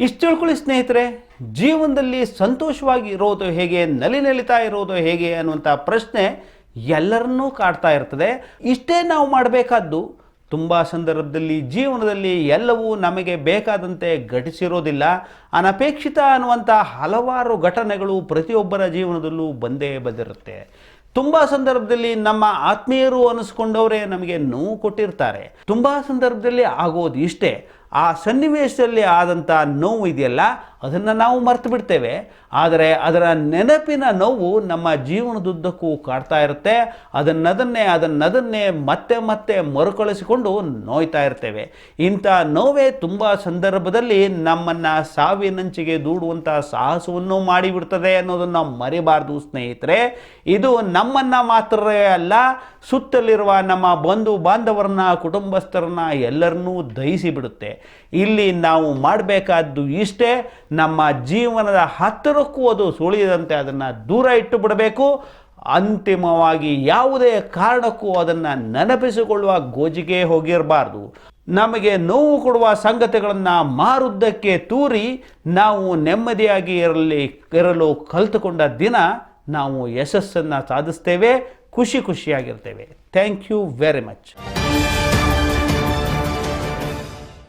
ಇಷ್ಟು ತಿಳ್ಕೊಳ್ಳಿ ಸ್ನೇಹಿತರೆ, ಜೀವನದಲ್ಲಿ ಸಂತೋಷವಾಗಿ ಇರೋದು ಹೇಗೆ, ನಲಿ ನಲಿತಾ ಇರೋದು ಹೇಗೆ ಅನ್ನುವಂಥ ಪ್ರಶ್ನೆ ಎಲ್ಲರನ್ನೂ ಕಾಡ್ತಾ ಇರ್ತದೆ. ಇಷ್ಟೇ ನಾವು ಮಾಡಬೇಕಾದ್ದು ತುಂಬ ಸಂದರ್ಭದಲ್ಲಿ ಜೀವನದಲ್ಲಿ ಎಲ್ಲವೂ ನಮಗೆ ಬೇಕಾದಂತೆ ಘಟಿಸಿರೋದಿಲ್ಲ. ಅನಪೇಕ್ಷಿತ ಅನ್ನುವಂಥ ಹಲವಾರು ಘಟನೆಗಳು ಪ್ರತಿಯೊಬ್ಬರ ಜೀವನದಲ್ಲೂ ಬಂದೇ ಬಂದಿರುತ್ತೆ. ತುಂಬ ಸಂದರ್ಭದಲ್ಲಿ ನಮ್ಮ ಆತ್ಮೀಯರು ಅನಿಸ್ಕೊಂಡವರೇ ನಮಗೆ ನೋವು ಕೊಟ್ಟಿರ್ತಾರೆ. ತುಂಬ ಸಂದರ್ಭದಲ್ಲಿ ಆಗೋದು ಇಷ್ಟೇ. ಆ ಸನ್ನಿವೇಶದಲ್ಲಿ ಆದಂಥ ನೋವು ಇದೆಯಲ್ಲ ಅದನ್ನು ನಾವು ಮರ್ತು ಬಿಡ್ತೇವೆ. ಆದರೆ ಅದರ ನೆನಪಿನ ನೋವು ನಮ್ಮ ಜೀವನದುದ್ದಕ್ಕೂ ಕಾಡ್ತಾ ಇರುತ್ತೆ. ಅದನ್ನದನ್ನೇ ಅದನ್ನದನ್ನೇ ಮತ್ತೆ ಮತ್ತೆ ಮರುಕಳಿಸಿಕೊಂಡು ನೋಯ್ತಾ ಇರ್ತೇವೆ. ಇಂಥ ನೋವೇ ತುಂಬ ಸಂದರ್ಭದಲ್ಲಿ ನಮ್ಮನ್ನು ಸಾವಿನಂಚಿಗೆ ದೂಡುವಂಥ ಸಾಹಸವನ್ನು ಮಾಡಿಬಿಡ್ತದೆ ಅನ್ನೋದನ್ನು ಮರಿಬಾರ್ದು, ಸ್ನೇಹಿತರೆ. ಇದು ನಮ್ಮನ್ನು ಮಾತ್ರವೇ ಅಲ್ಲ, ಸುತ್ತಲಿರುವ ನಮ್ಮ ಬಂಧು ಬಾಂಧವರನ್ನ, ಕುಟುಂಬಸ್ಥರನ್ನ ಎಲ್ಲರನ್ನೂ ದಹಿಸಿ ಬಿಡುತ್ತೆ ಇಲ್ಲಿ ನಾವು ಮಾಡಬೇಕಾದ್ದು ಇಷ್ಟೇ ನಮ್ಮ ಜೀವನದ ಹತ್ತಿರಕ್ಕೂ ಅದು ಸುಳಿಯದಂತೆ ಅದನ್ನು ದೂರ ಇಟ್ಟು ಬಿಡಬೇಕು ಅಂತಿಮವಾಗಿ ಯಾವುದೇ ಕಾರಣಕ್ಕೂ ಅದನ್ನು ನೆನಪಿಸಿಕೊಳ್ಳುವ ಗೋಜಿಗೆ ಹೋಗಿರಬಾರ್ದು. ನಮಗೆ ನೋವು ಕೊಡುವ ಸಂಗತಿಗಳನ್ನು ಮಾರುದ್ದಕ್ಕೆ ತೂರಿ ನಾವು ನೆಮ್ಮದಿಯಾಗಿ ಇರಲಿ, ಇರಲು ಕಲಿತುಕೊಂಡ ದಿನ ನಾವು ಯಶಸ್ಸನ್ನು ಸಾಧಿಸ್ತೇವೆ, ಖುಷಿ ಖುಷಿಯಾಗಿರ್ತೇವೆ. Thank you very much.